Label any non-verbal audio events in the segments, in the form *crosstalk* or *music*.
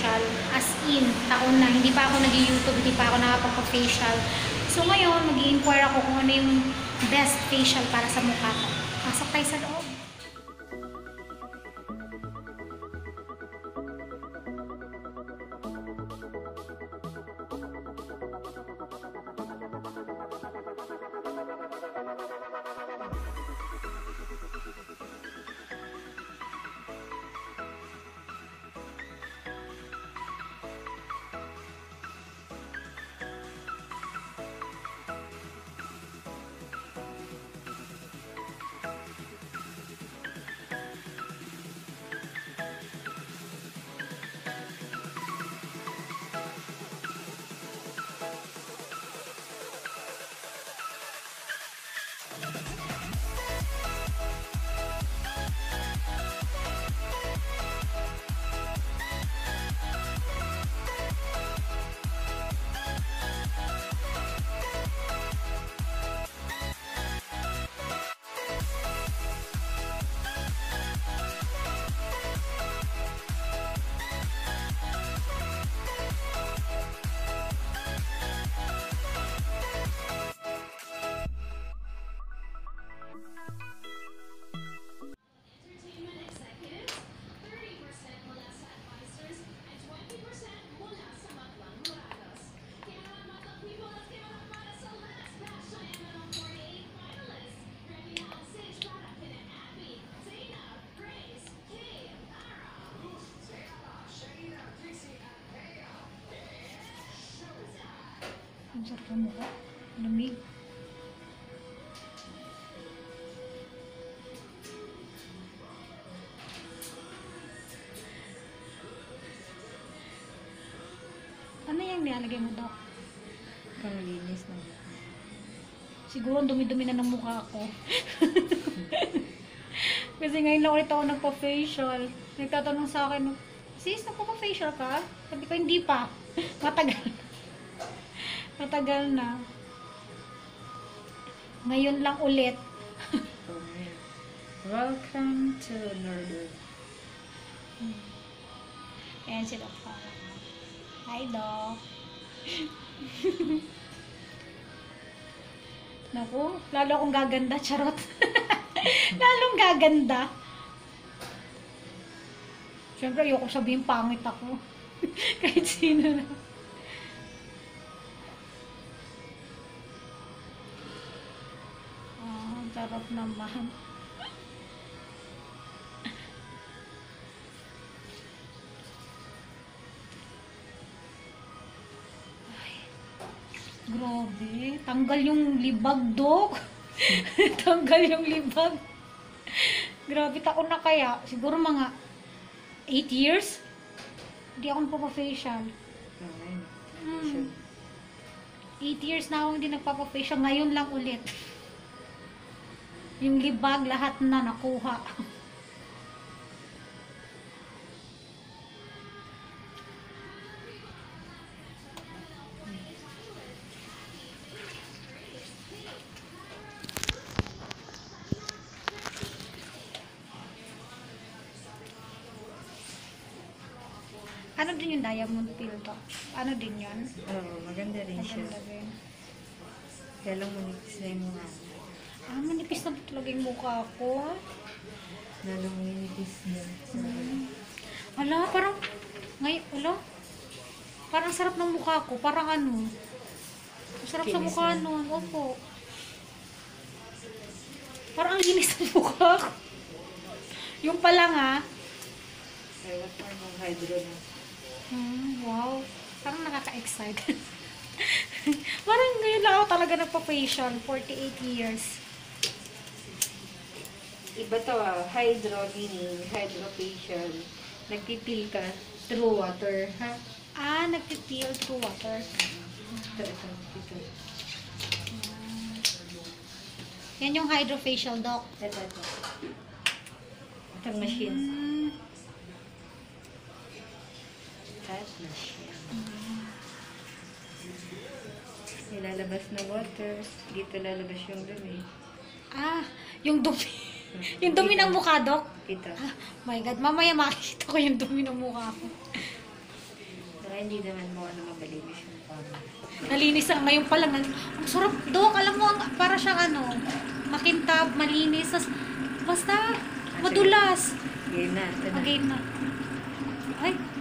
nakapagpa-facial. As in, taon na. Hindi pa ako nag-YouTube, hindi pa ako nakapagpa-facial. So ngayon, mag-inquire ako kung ano yung best facial para sa mukha ko. Pasok tayo sa loob. Ang sarap ng mukha. Lamig. Ano yung nilalagay mo, Dok? Panglinis na. Siguro dumi-dumi na ng mukha ko. *laughs* Kasi ngayon lang ulit ako nagpa-facial. Nagtatanong sa akin, sis, nagpa-facial ka? Sabi ko, hindi pa. *laughs* Matagal. Matagal na. Ngayon lang ulit. *laughs* Welcome to Northern. Ayan si Doc Farah. Hi, Doc. *laughs* Naku, lalo akong gaganda, charot. *laughs* Lalong gaganda. Siyempre, ayoko sabihin pangit ako. Kahit sino na. Naman. Grabe. Tanggal yung libag, Dok. *laughs* Tanggal yung libag. Grabe, taon na kaya. Siguro mga 8 years? Hindi ako nagpapa-facial. Hmm. 8 years na ako hindi nagpapa-facial. Ngayon lang ulit. Yung libag, lahat na nakuha. Ano din yung diamond filter? Ano din yun? Oo, maganda rin siya. Maganda din. Kaya lang manipis na yung mga Ah, manipis na talaga yung mukha ko. lalong manipis na. Wala, parang, ngay, wala. Parang sarap ng mukha ko. Parang ano. Sarap sa Kinis mukha na. nun. Opo. Parang ang linis ng mukha ko. Yung pa lang ah. Ay, what more ng hydro na. Hmm, wow. Parang nakaka-excite. *laughs* parang ngayon lang ako talaga nagpa-facial. 48 years. Iba to ah, hydro meaning hydrofacial. Nagpipil ka through water, ha? Ah, nagpipil through water. Ito, ito, ito. Yan yung hydrofacial, doc. Ito, ito. Itong machine. Hmm. That machine. Nilalabas na water. Dito lalabas yung dumi. Ah, yung dumi. Yung dumi ng mukha, Dok. Kita. Ah, my God, mamaya makikita ko yung dumi ng mukha ko. Saka hindi naman mo ano mabalinis yung pama. Nalinis ang ngayon pa lang. Ang sarap, Dok. Alam mo, ang, para siyang ano, makintab, malinis. Tas, basta, madulas. Game na. Ito na. Again na. Ay. Ay.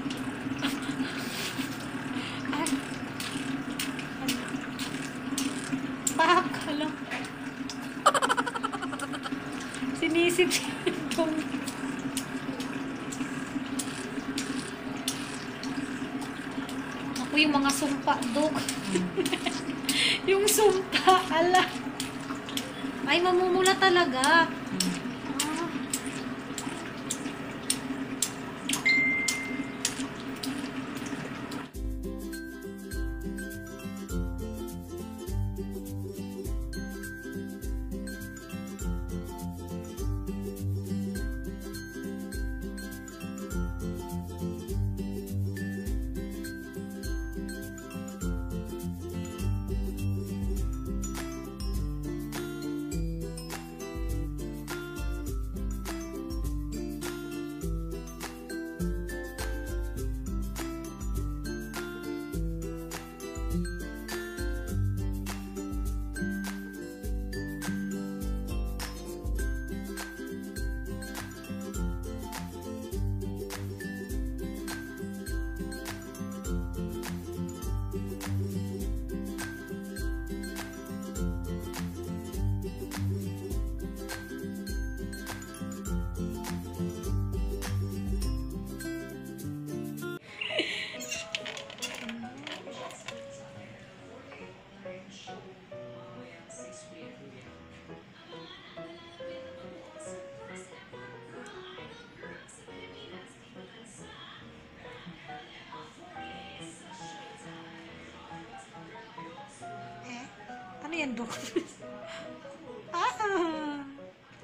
Yan, Dok? *laughs* ah!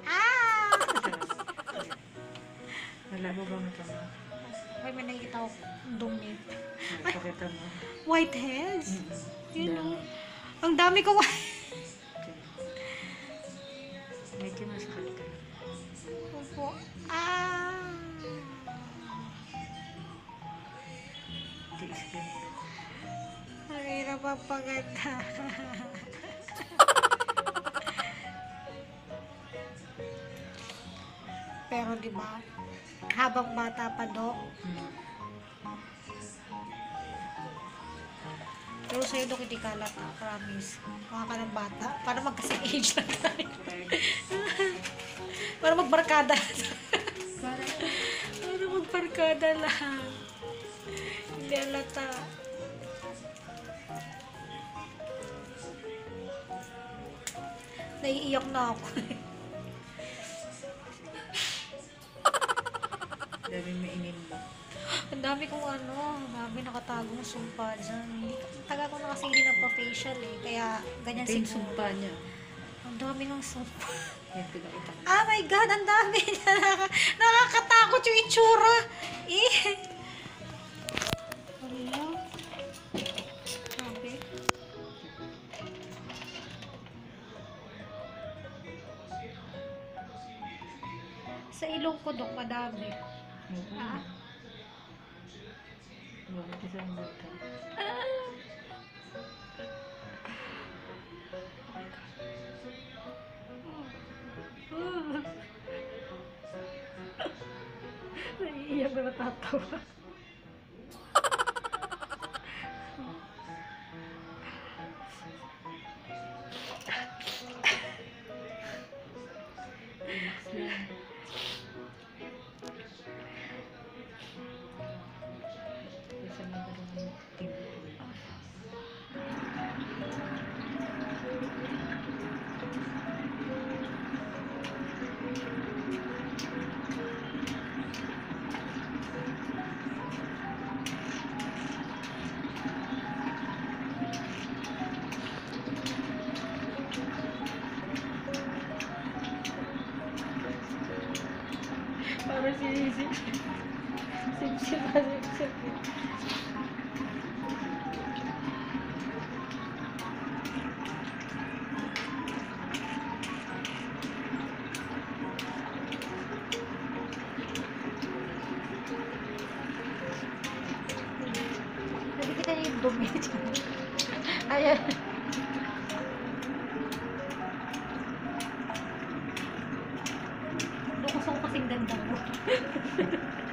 Ah! Wala mo bang ito mo? Ay, may nakikita ko dumi. Ay, pakita mo. White heads? Mm-mm. Yun Dami. o. Ang dami ko white. Medyo masakit ka. Opo. Ah! Tiis ka. Ang hirap ang paganda. *laughs* Pero di ba, habang bata pa do, Hmm. pero sa'yo do hindi kalat na, promise. Mga ka ng bata, para magkasing age lang tayo. *laughs* para magbarkada *laughs* para magbarkada lang. Hindi alata. Naiiyak na ako. *laughs* dami kong ano, dami nakatagong sumpa dyan. Hindi, taga ko na kasi hindi nagpa-facial eh. Kaya ganyan yung siguro. sumpa niya. Ang dami ng sumpa. *laughs* Yan, pinakita ko. Oh my God, ang dami. Nakaka- nakakatakot yung itsura. Eh. Grabe. Sa ilong ko, Dok, madami. Oo. Ah. Bakit isang bata? Naiiyak na natatawa. Sipsip pa, sipsip. dumi dyan. Ayan. Gusto ko kasing ganda ko. *laughs*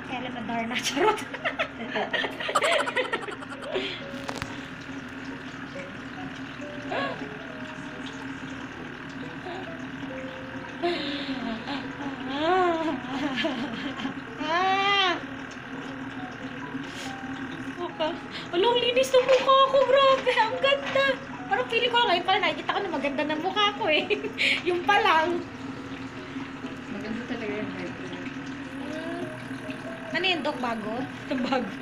na si Ellen Adarna. Charot. Alam, linis ng mukha ko. Grabe, ang ganda. Parang feeling ko ngayon pala nakikita ko na maganda ng mukha ko eh. *laughs* yung pa lang. Maganda talaga yung hydro. Ano yun, Dok? Bago? Bago.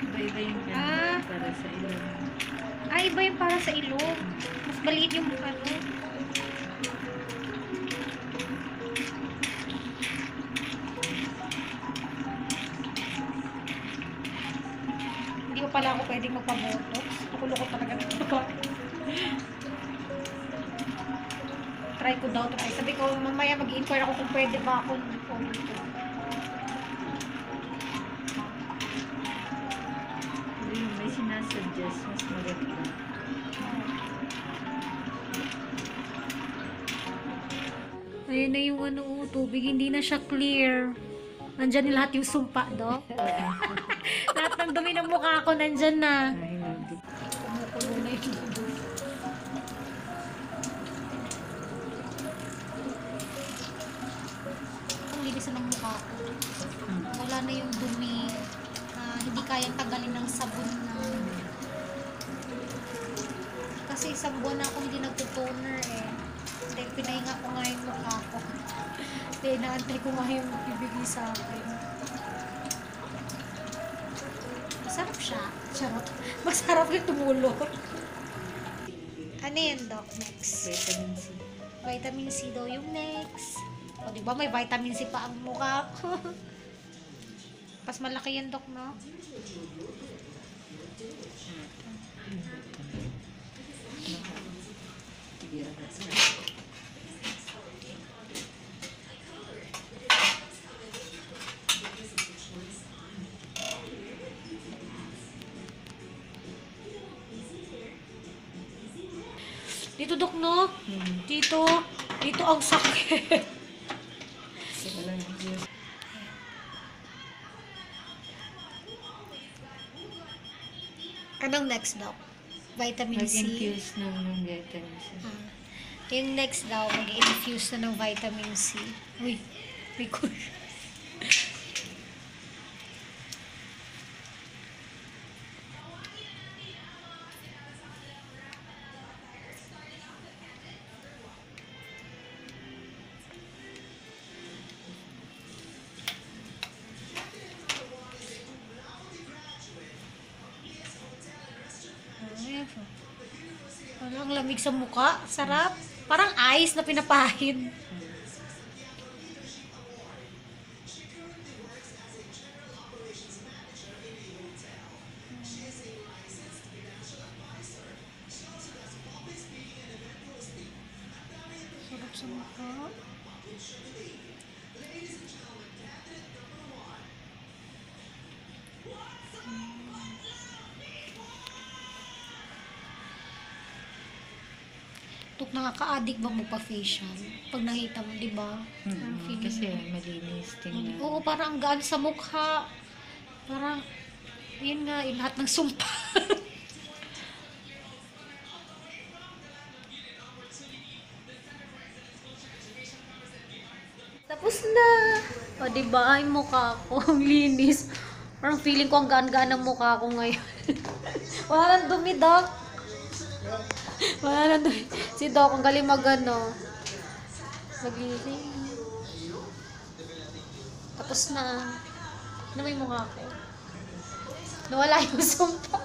Iba-iba yung Ah. para sa ilong. Ah, iba yung para sa ilong. Mas maliit yung ano. Hindi pa pala ako pwedeng magpabotox. Nakulo ko talaga ng babae. Try ko daw, try. Sabi ko, mamaya mag-inquire ako kung pwede ba ako magpabotox. Tubig, hindi na siya clear. Nandyan na lahat yung sumpa, do. *laughs* lahat ng dumi ng mukha ko, nandyan na. Ang linis ng mukha ko. Wala na yung dumi na hindi kayang tagalin ng sabon na kasi isang buwan na ako hindi nagtutoner eh. Pinahinga ko nga yung mukha ko. Dahil naantay ko nga yung ibigay sa akin. Masarap siya. Charot. *laughs* Masarap yung tumulot. Ano yun, Doc? Next. Vitamin C. Vitamin C daw yung next. O, di ba may vitamin C pa ang mukha ko? *laughs* Pas malaki yan, Doc, no? Dito, Dito. Dito ang sakit. Anong next, Doc? Vitamin C. Mag-infuse ng ng vitamin C. Ah. Yung next daw, mag-infuse na ng vitamin C. Uy, may kush. *laughs* sa muka. Sarap. Parang ice na pinapahid. Nakaka-addict ba mo pa facial? Pag nakita mo, di ba? Parang Hmm. feeling Kasi mo- malinis tingnan. Oo, parang ang gaan sa mukha. Parang, yun nga, yung lahat ng sumpa. *laughs* Tapos na. O, di ba? Ay, mukha ko. *laughs* Ang linis. Parang feeling ko ang gaan-gaan ng mukha ko ngayon. *laughs* Wala nang dumi, Doc. Wala nang dumi. Si Doc, ang galing mag ano. Maglinis. Tapos na. Ano may mukha ko? Nawala yung sumpa.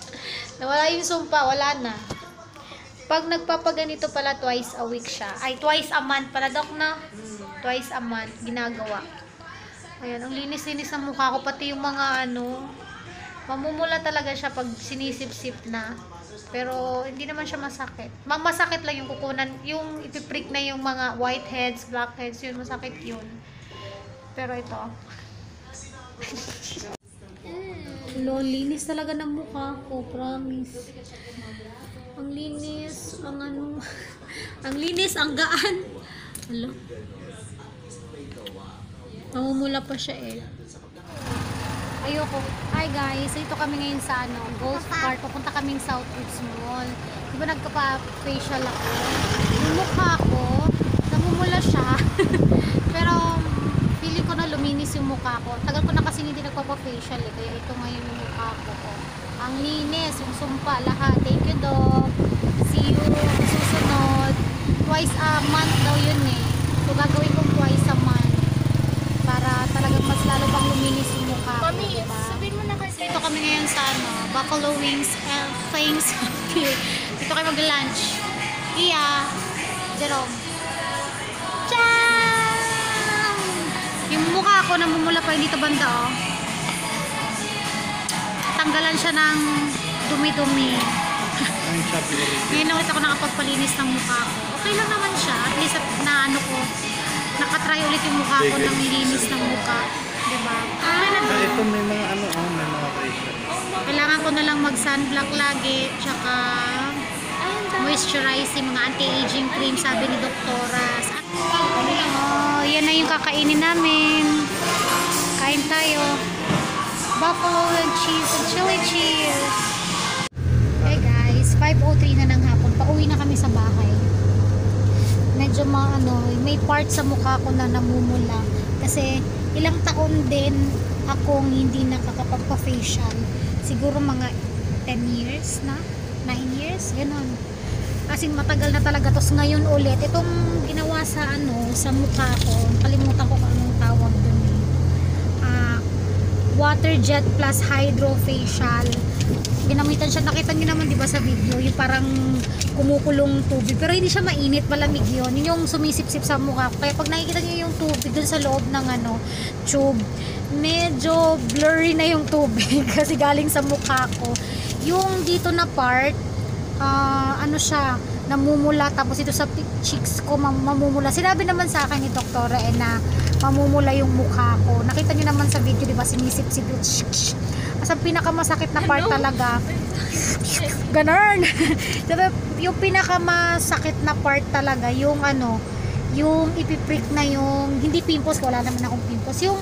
*laughs* Nawala yung sumpa, wala na. Pag nagpapaganito pala twice a week siya. Ay, twice a month pala, Dok, na? Twice a month, ginagawa. Ayan, ang linis-linis ng mukha ko. Pati yung mga ano, mamumula talaga siya pag sinisip-sip na. Pero, hindi naman siya masakit. Mang masakit lang yung kukunan, yung ipiprick na yung mga whiteheads, blackheads, yun, masakit yun. Pero ito, Lo, linis talaga ng mukha ko, promise. Ang linis, ang ano, *laughs* ang linis, ang gaan. Alo. Namumula pa siya eh. Ayoko. Hi guys, ito kami ngayon sa ano, Golf Park. Pupunta kaming Southwoods Mall. Di ba nagka-facial ako? Yung mukha ko, namumula siya. *laughs* Pero, feeling ko na luminis yung mukha ko. Tagal ko na kasi hindi nagpapa-facial eh. Kaya ito ngayon yung mukha ko. Ang linis, yung sumpa, lahat. Thank you, Doc. See you susunod. Twice a month daw yun eh. So, gagawin ko. Mas lalo pang luminis yung mukha ko. Mami, diba? sabihin mo na kasi. Dito kami ngayon sa ano, Buffalo Wings and Things. *laughs* Dito kayo mag-lunch. Iya, Jerome. Ciao! Yung mukha ko namumula pa dito banda oh. Tanggalan siya ng dumi-dumi. *laughs* Ngayon lang ulit ako nakapagpalinis ng mukha ko. Okay lang naman siya. At least na ano ko, nakatry ulit yung mukha ko ng linis ng mukha. Diba? Ah, ito may mga ano, oh, may mga facial. Kailangan ko na lang mag-sunblock lagi, tsaka moisturizing, mga anti-aging cream, sabi ni Doktora. Oh, yan na yung kakainin namin. Kain tayo. Buffalo and cheese and chili cheese. Hey guys, 5.03 na ng hapon. Pauwi na kami sa bahay. Medyo ma, ano, may part sa mukha ko na namumula. Kasi ilang taon din akong hindi nakakapagpa-facial. Siguro mga 10 years na? 9 years? Ganon. Kasi matagal na talaga. Tapos ngayon ulit, itong ginawa sa ano, sa mukha ko, kalimutan ko kung anong tawag dun eh. Ah, water jet plus hydro facial. Ginamitan siya, nakita niyo naman 'di ba sa video, yung parang kumukulong tubig. Pero hindi siya mainit, malamig 'yon. Yun yung sumisip-sip sa mukha. Kaya pag nakikita niyo yung tubig dun sa loob ng ano, tube, medyo blurry na yung tubig *laughs* kasi galing sa mukha ko. Yung dito na part, ah, ano siya, namumula tapos ito sa cheeks ko mam- mamumula. Sinabi naman sa akin ni Doktora eh na mamumula yung mukha ko. Nakita niyo naman sa video, 'di ba, sinisip-sip. As ang pinakamasakit na part talaga. Ganun. Diba, *laughs* yung pinakamasakit na part talaga, yung ano, yung ipiprick na yung, hindi pimples, wala naman akong pimples, yung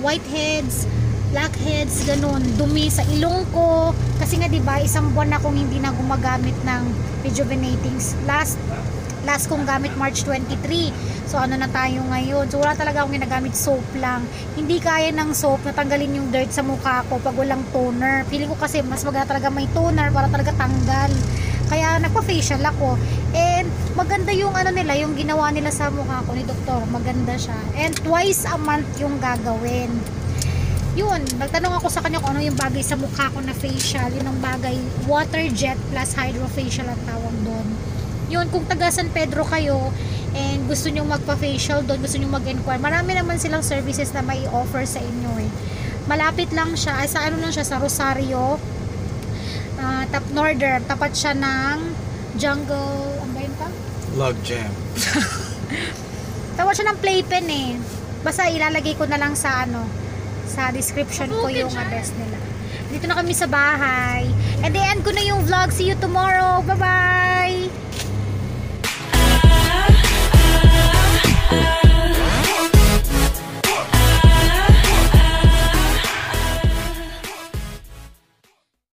whiteheads, blackheads, ganun, dumi sa ilong ko. Kasi nga 'di ba, isang buwan akong hindi na gumagamit ng rejuvenating last last kong gamit March 23. So ano na tayo ngayon? So wala talaga akong ginagamit soap lang. Hindi kaya ng soap na tanggalin yung dirt sa mukha ko pag walang toner. Feeling ko kasi mas maganda talaga may toner para talaga tanggal. Kaya nagpa-facial ako. And maganda yung ano nila, yung ginawa nila sa mukha ko ni doktor. Maganda siya. And twice a month yung gagawin yun, nagtanong ako sa kanya kung ano yung bagay sa mukha ko na facial, yun ang bagay, water jet plus hydrofacial ang tawag doon. Yun, kung taga San Pedro kayo, and gusto nyo magpa-facial doon, gusto nyo mag-inquire, marami naman silang services na may offer sa inyo eh. Malapit lang siya, ay sa ano lang siya, sa Rosario, ah, tap Northern, tapat siya ng Jungle, ano ba yun pa? Log jam. *laughs* Tapat siya ng playpen eh. Basta ilalagay ko na lang sa ano, sa description ko yung address nila. Dito na kami sa bahay. And the end ko na yung vlog. See you tomorrow. Bye-bye!